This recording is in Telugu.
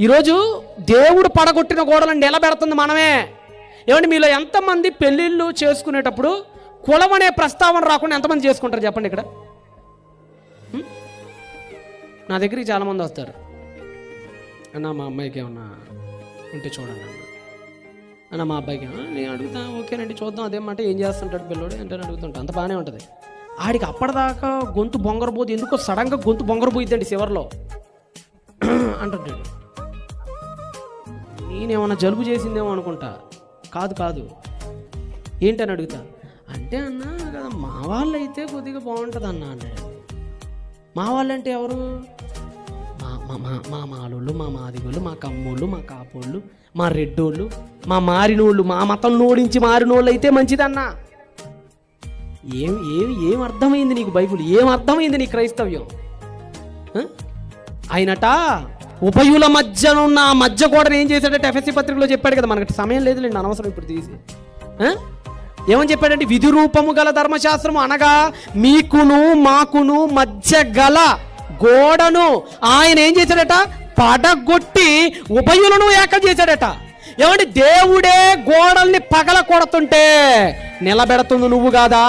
ఈరోజు దేవుడు పడగొట్టిన గోడలను నిలబెడుతుంది మనమే. ఏమండి మీలో ఎంతమంది పెళ్ళిళ్ళు చేసుకునేటప్పుడు కులం అనే ప్రస్తావన రాకుండా ఎంతమంది చేసుకుంటారు చెప్పండి ఇక్కడ? నా దగ్గరికి చాలామంది వస్తారు. అన్న మా అమ్మాయికి ఏమన్నా ఉంటే చూడండి అన్న. అన్న మా అబ్బాయికి నేను అడుగుతా ఓకేనండి చూద్దాం అదేమంటే ఏం చేస్తుంటాడు పిల్లోడు? అంటే అడుగుతుంటా. అంత బాగానే ఉంటుంది. ఆడికి అప్పటిదాకా గొంతు బొంగరబోదు ఎందుకో సడన్గా గొంతు బొంగరబోయిద్దండి చివరిలో అంటుంటాడు. నేనేమన్నా జలుబు చేసిందేమో అనుకుంటా. కాదు కాదు. ఏంటని అడుగుతా? అంటే అన్న కదా మా వాళ్ళు అయితే కొద్దిగా బాగుంటుంది అన్న అన్నాడు మా వాళ్ళంటే ఎవరు? మా మా మా మా మాలోళ్ళు మా మాదిగోళ్ళు మా కమ్మోళ్ళు మా కాపోళ్ళు మా రెడ్డోళ్ళు మా మారినోళ్ళు మా మతం ఓడించి మారినోళ్ళు అయితే మంచిదన్నా. ఏం ఏం ఏం అర్థమైంది నీకు బైబుల్? ఏం అర్థమైంది నీ క్రైస్తవ్యం? అయినట? ఉభయుల మధ్య ఉన్న ఆ మధ్య కూడా ఏం చేశాడంటే ఎఫ్ఎస్సి పత్రికలో చెప్పాడు కదా మనకి సమయం లేదులేండి అనవసరం ఇప్పుడు తీసి. ఏమని చెప్పాడంటే విధి రూపము గల ధర్మశాస్త్రము అనగా మీకును మాకును మధ్య గల గోడను ఆయన ఏం చేశాడట? పడగొట్టి ఉభయులను ఏకం చేశాడట. ఏమంటే దేవుడే గోడల్ని పగల కొడుతుంటే నిలబెడుతుంది నువ్వు కాదా?